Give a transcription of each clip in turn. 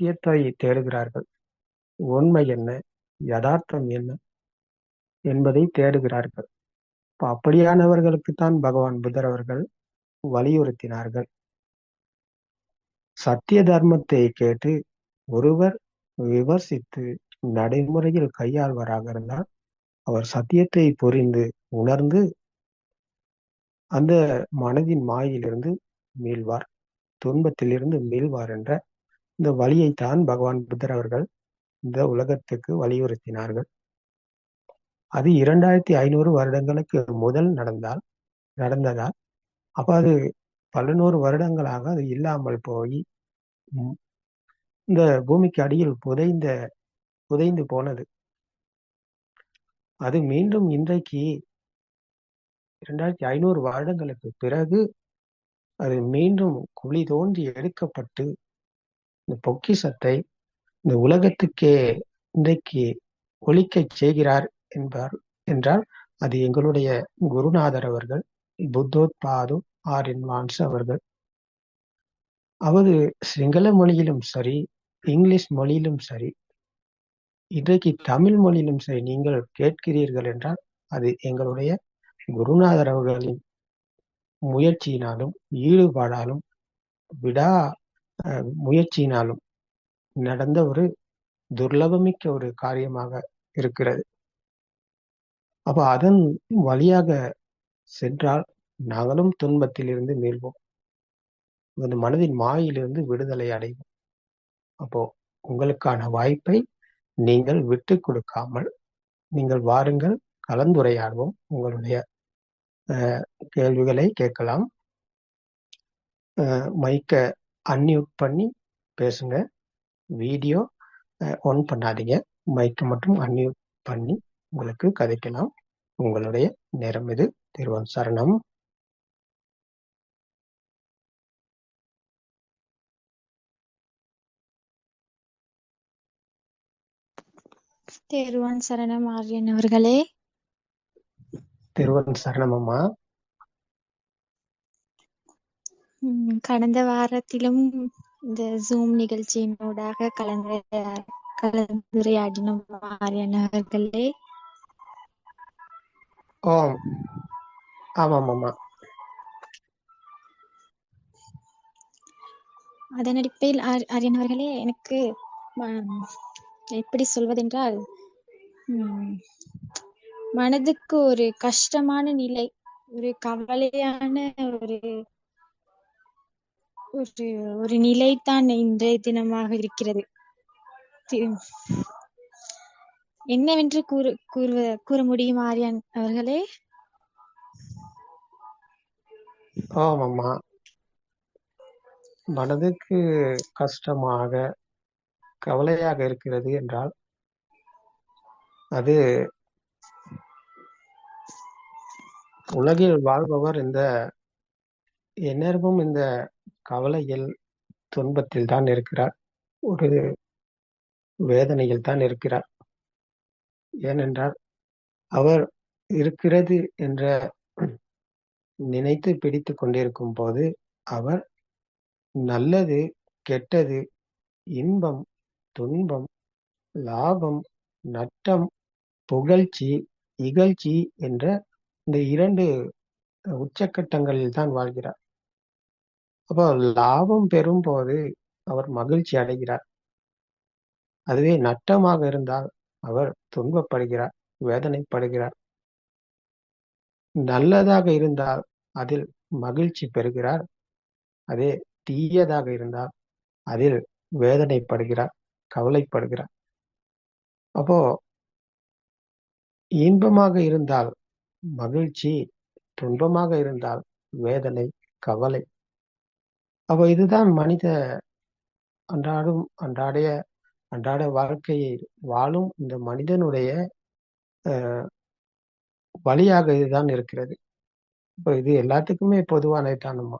சத்தியத்தை தேடுகிறார்கள். உண்மை என்ன? யதார்த்தம் என்ன? என்பதை தேடுகிறார்கள். இப்ப அப்படியானவர்களுக்குத்தான் பகவான் புத்தர் அவர்கள் வலியுறுத்தினார்கள். சத்திய தர்மத்தை கேட்டு ஒருவர் விமர்சித்து நடைமுறையில் கையாள்வராக இருந்தால் அவர் சத்தியத்தை புரிந்து உணர்ந்து அந்த மனதின் மாயிலிருந்து மீள்வார் துன்பத்திலிருந்து மீள்வார் என்ற இந்த வழியைத்தான் பகவான் புத்தர் அவர்கள் இந்த உலகத்துக்கு வலியுறுத்தினார்கள். அது இரண்டாயிரத்தி ஐநூறு வருடங்களுக்கு முதல் நடந்தால் நடந்ததால் அப்ப அது பல நூறு வருடங்களாக அது இல்லாமல் போய் இந்த பூமிக்கு அடியில் புதைந்த புதைந்து போனது. அது மீண்டும் இன்றைக்கு இரண்டாயிரத்தி ஐநூறு வருடங்களுக்கு பிறகு அது மீண்டும் குழி தோண்டி எடுக்கப்பட்டு இந்த பொக்கிசத்தை இந்த உலகத்துக்கே இன்றைக்கு ஒழிக்கச் செய்கிறார் என்பார். என்றால் அது எங்களுடைய குருநாதர் அவர்கள் புத்தோத்பாது என் வான்ஸ் அவர்கள். அவர் சிங்கள மொழியிலும் சரி இங்கிலீஷ் மொழியிலும் சரி இன்றைக்கு தமிழ் மொழியிலும் சரி நீங்கள் கேட்கிறீர்கள் என்றால் அது எங்களுடைய குருநாதர் அவர்களின் முயற்சியினாலும் ஈடுபாடாலும் விடா முயற்சியினாலும் நடந்த ஒரு துர்லபமிக்க ஒரு காரியமாக இருக்கிறது. அப்ப அதன் வழியாக சென்றால் நாங்களும் துன்பத்தில் இருந்து மீள்வோம். இந்த மனதின் மாயிலிருந்து விடுதலை அடைவோம். அப்போ உங்களுக்கான வாய்ப்பை நீங்கள் விட்டு கொடுக்காமல் நீங்கள் வாருங்கள் கலந்துரையாடுவோம். உங்களுடைய கேள்விகளை கேட்கலாம். மைக்க அன்மியூட் பண்ணி பேசுங்க. வீடியோ ஒன் பண்ணாதீங்க. மைக்கை மட்டும் அன்மியூட் பண்ணி உங்களுக்கு கதைக்கலாம். உங்களுடைய நேரம் இது. திருவன் சரணம். தேர்வான் சரணம் ஆரியன் அவர்களே. திருவன் சரணம் அம்மா கடந்த வாரத்திலும் இந்த ஜூம் நிகழ்ச்சியினூடாக கலந்து கலந்துரையாடினோம் ஆரியன் அவர்களே ஓ ஆமாம் ஆமா அதன் அடிப்படையில் ஆரியன் அவர்களே எனக்கு எப்படி சொல்வதென்றால் மனதுக்கு ஒரு கஷ்டமான நிலை ஒரு கவலையான ஒரு ஒரு ஒரு நிலைதான் இன்றைய தினமாக இருக்கிறது. என்னவென்று கூறு கூறுவ கூற முடியும் ஆரியன் அவர்களே? ஆமாம்மா. மனதுக்கு கஷ்டமாக கவலையாக இருக்கிறது என்றால் அது உலகில் வாழ்பவர் இந்த எந்நேரமும் இந்த கவலையில் துன்பத்தில் தான் இருக்கிறார். ஒரு வேதனையில் தான் இருக்கிறார். ஏனென்றால் அவர் இருக்கிறது என்ற நினைத்து பிடித்து கொண்டிருக்கும் போது அவர் நல்லது கெட்டது இன்பம் துன்பம் லாபம் நட்டம் புகழ்ச்சி இகழ்ச்சி என்ற இந்த இரண்டு உச்சக்கட்டங்களில் தான் வாழ்கிறார். அப்போ லாபம் பெறும் போது அவர் மகிழ்ச்சி அடைகிறார். அதுவே நட்டமாக இருந்தால் அவர் துன்பப்படுகிறார் வேதனைப்படுகிறார். நல்லதாக இருந்தால் அதில் மகிழ்ச்சி பெறுகிறார். அதே தீயதாக இருந்தால் அதில் வேதனைப்படுகிறார் கவலைப்படுகிறார். அப்போ இன்பமாக இருந்தால் மகிழ்ச்சி துன்பமாக இருந்தால் வேதனை கவலை அப்போ இதுதான் மனித அன்றாடும் அன்றாடைய அன்றாட வாழ்க்கையை வாழும் இந்த மனிதனுடைய வழியாக இதுதான் இருக்கிறது. இப்போ இது எல்லாத்துக்குமே பொதுவானதுதானம்மா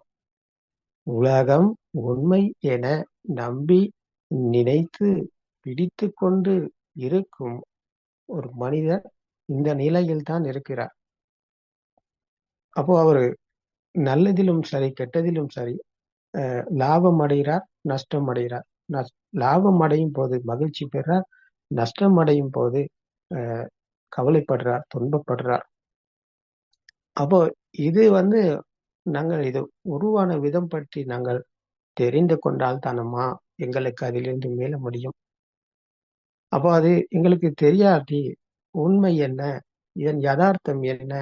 உலகம் உண்மை என நம்பி நினைத்து பிடித்து கொண்டு இருக்கும் ஒரு மனிதர் இந்த நிலையில் தான் இருக்கிறார். அப்போ அவரு நல்லதிலும் சரி கெட்டதிலும் சரி லாபம் அடைகிறார் நஷ்டம் அடைகிறார். லாபம் அடையும் போது மகிழ்ச்சி பெறார் நஷ்டம் அடையும் போது அஹ், கவலைப்படுறார் துன்பப்படுறார். அப்போ இது வந்து நாங்கள் இது உருவான விதம் பற்றி நாங்கள் தெரிந்து கொண்டால் தானம்மா எங்களுக்கு அதிலிருந்து மீள முடியும். அப்போ அது எங்களுக்கு தெரியாட்டி உண்மை என்ன இதன் யதார்த்தம் என்ன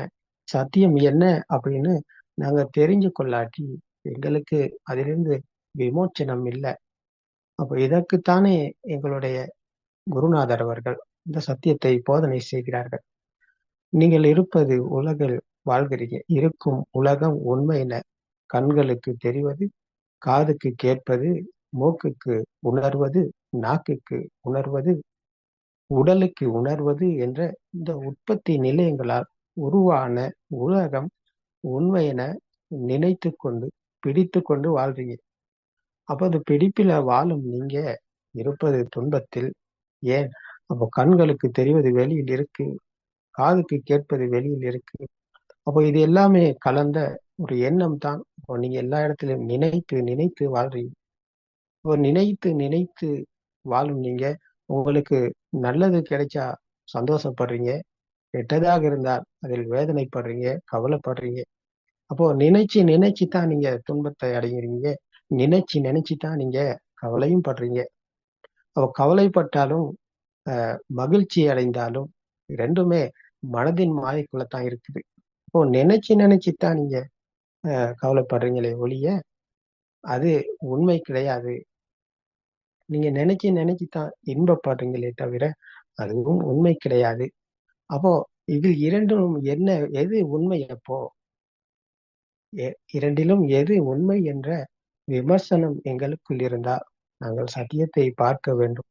சத்தியம் என்ன அப்படின்னு நாங்க தெரிஞ்சு கொள்ளாட்டி எங்களுக்கு அதிலிருந்து விமோச்சனம் இல்லை. அப்போ இதற்குத்தானே எங்களுடைய குருநாதர் அவர்கள் இந்த சத்தியத்தை போதனை செய்கிறார்கள். நீங்கள் இருப்பது உலகில் வாழ்கிறீங்க. இருக்கும் உலகம் உண்மை என கண்களுக்கு தெரிவது காதுக்கு கேட்பது மூக்குக்கு உணர்வது நாக்குக்கு உணர்வது உடலுக்கு உணர்வது என்ற இந்த உற்பத்தி நிலையங்களால் உருவான உலகம் உண்மை என நினைத்து கொண்டு பிடித்து கொண்டு வாழ்றீங்க அப்போது பிடிப்பில வாழும் நீங்க இருப்பது துன்பத்தில். ஏன்? அப்போ கண்களுக்கு தெரிவது வெளியில் இருக்கு காதுக்கு கேட்பது வெளியில் இருக்கு. அப்போ இது எல்லாமே கலந்த ஒரு எண்ணம் தான். இப்போ நீங்க எல்லா இடத்துலையும் நினைத்து நினைத்து வாழ்றீங்க இப்போ நினைத்து நினைத்து வாழும் நீங்க உங்களுக்கு நல்லது கிடைச்சா சந்தோஷப்படுறீங்க கெட்டதாக இருந்தால் அதில் வேதனைப்படுறீங்க கவலைப்படுறீங்க. அப்போ நினைச்சு நினைச்சு தான் நீங்க துன்பத்தை அடைகிறீங்க நினைச்சு நினைச்சு தான் நீங்க கவலையும் படுறீங்க. அப்போ கவலைப்பட்டாலும் அஹ், மகிழ்ச்சி அடைந்தாலும் ரெண்டுமே மனதின் மாயக்குள்ள தான் இருக்குது. இப்போ நினைச்சு நினைச்சு தான் நீங்க அஹ், கவலைப்படுறீங்களே ஒழிய அது உண்மை கிடையாது. நீங்க நினைச்சு நினைச்சு தான் இன்பப்படுறீங்களே தவிர அதுவும் உண்மை கிடையாது. அப்போ இதில் இரண்டும் என்ன எது உண்மை அப்போ? இரண்டிலும் எது உண்மை என்ற விமர்சனம் எங்களுக்குள் இருந்தால் நாங்கள் சத்தியத்தை பார்க்க வேண்டும்.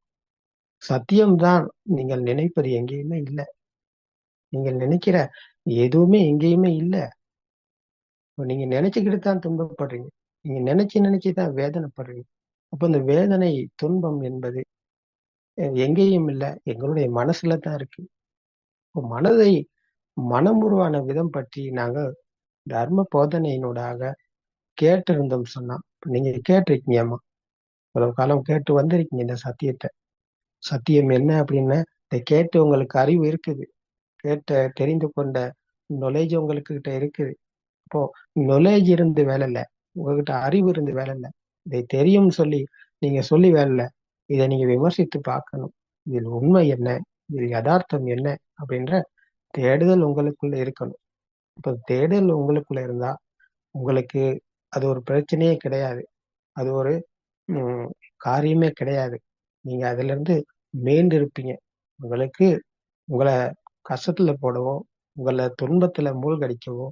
சத்தியம்தான் நீங்கள் நினைப்பது எங்கேயுமே இல்லை. நீங்கள் நினைக்கிற எதுவுமே எங்கேயுமே இல்லை. நீங்க நினைச்சுக்கிட்டு தான் துன்பப்படுறீங்க. நீங்க நினைச்சு நினைச்சு தான் வேதனைப்படுறீங்க. அப்போ இந்த வேதனை துன்பம் என்பது எங்கேயும் இல்லை. எங்களுடைய மனசுல தான் இருக்கு. மனதை மனமுருவான விதம் பற்றி நாங்கள் தர்ம போதனையினூடாக கேட்டிருந்தோம் சொன்னா நீங்க கேட்டிருக்கீங்கம்மா. இவ்வளவு காலம் கேட்டு வந்திருக்கீங்க இந்த சத்தியத்தை. சத்தியம் என்ன அப்படின்னா இதை கேட்டு உங்களுக்கு அறிவு இருக்குது. கேட்ட தெரிந்து கொண்ட knowledge உங்களுக்கு கிட்ட இருக்குது. இப்போ நொலேஜ் இருந்து வேலை இல்லை. உங்ககிட்ட அறிவு இருந்து வேலை இல்லை. இதை தெரியும் சொல்லி நீங்க சொல்லி வேலை இல்லை. இதை நீங்க விமர்சித்து பார்க்கணும். இதில் உண்மை என்ன? இதில் யதார்த்தம் என்ன? அப்படின்ற தேடுதல் உங்களுக்குள்ள இருக்கணும். இப்போ தேடல் உங்களுக்குள்ள இருந்தா உங்களுக்கு அது ஒரு பிரச்சனையே கிடையாது. அது ஒரு காரியமே கிடையாது. நீங்க அதுல இருந்து மீண்டு இருப்பீங்க உங்களுக்கு உங்களை கஷ்டத்துல போடவோ உங்களை துன்பத்துல மூழ்கடிக்கவோ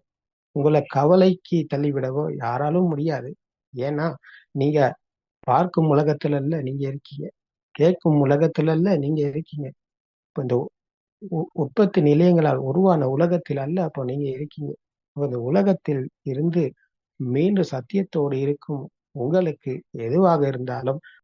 உங்களை கவலைக்கு தள்ளிவிடவோ யாராலும் முடியாது. ஏன்னா நீங்க பார்க்கும் உலகத்துல இல்ல நீங்க இருக்கீங்க. கேட்கும் உலகத்துல இல்ல நீங்க இருக்கீங்க. இப்போ இந்த உ- உற்பத்தி நிலையங்களால் உருவான உலகத்தில் அல்ல. அப்போ நீங்க இருக்கீங்க. அப்ப இந்த உலகத்தில் இருந்து மீண்டும் சத்தியத்தோடு இருக்கும் உங்களுக்கு எதுவாக இருந்தாலும்